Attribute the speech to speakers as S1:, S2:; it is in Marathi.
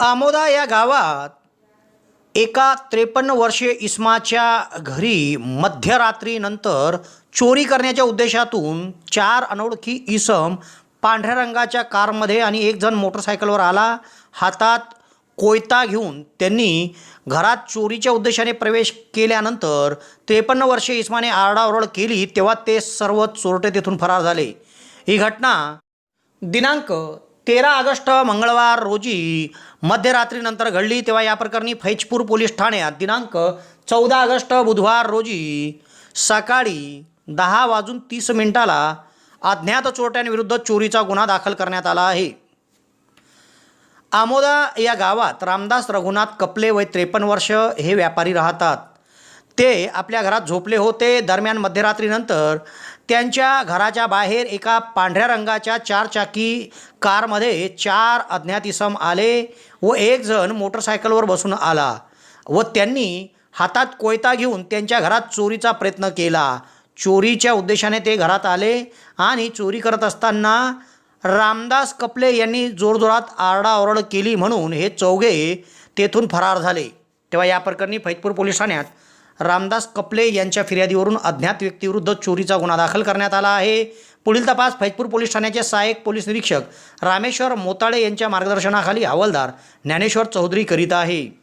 S1: आमोदा या गावात एका त्रेपन्न वर्षीय इस्माच्या घरी मध्यरात्रीनंतर चोरी करण्याच्या उद्देशातून चार अनोळखी इसम पांढऱ्या रंगाच्या कारमध्ये आणि एक जण मोटरसायकलवर आला. हातात कोयता घेऊन त्यांनी घरात चोरीच्या उद्देशाने प्रवेश केल्यानंतर त्रेपन्न वर्षे इस्माने आरडाओरड केली तेव्हा ते सर्व चोरटे तेथून फरार झाले. ही घटना दिनांक तेरा ऑगस्ट मंगळवार रोजी मध्यरात्रीनंतर घडली तेव्हा या प्रकरणी फैजपूर पोलीस ठाण्यात दिनांक चौदा ऑगस्ट बुधवार रोजी सकाळी दहा वाजून तीस मिनिटाला अज्ञात चोरट्यांविरुद्ध चोरीचा गुन्हा दाखल करण्यात आला आहे. आमोदा या गावात रामदास रघुनाथ कपले वय त्रेपन्न वर्ष हे व्यापारी राहतात. ते आपल्या घरात झोपले होते. दरम्यान मध्यरात्रीनंतर त्यांच्या घराच्या बाहेर एका पांढऱ्या रंगाच्या चारचाकी कारमध्ये चार अज्ञात इसम आले व एक जण मोटरसायकलवर बसून आला व त्यांनी हातात कोयता घेऊन त्यांच्या घरात चोरीचा प्रयत्न केला. चोरीच्या उद्देशाने ते घरात आले आणि चोरी करत असताना रामदास कपले यांनी जोरजोरात आरडाओरड केली म्हणून हे चौघे तेथून फरार झाले. तेव्हा या प्रकरणी फैजपूर पोलीस ठाण्यात रामदास कपले यांच्या फिर्यादीवरून अज्ञात व्यक्तीविरुद्ध चोरीचा गुन्हा दाखल करण्यात आला आहे. पुढील तपास फैजपूर पोलीस ठाण्याचे सहाय्यक पोलीस निरीक्षक रामेश्वर मोताळे यांच्या मार्गदर्शनाखाली हवालदार ज्ञानेश्वर चौधरी करीत आहे.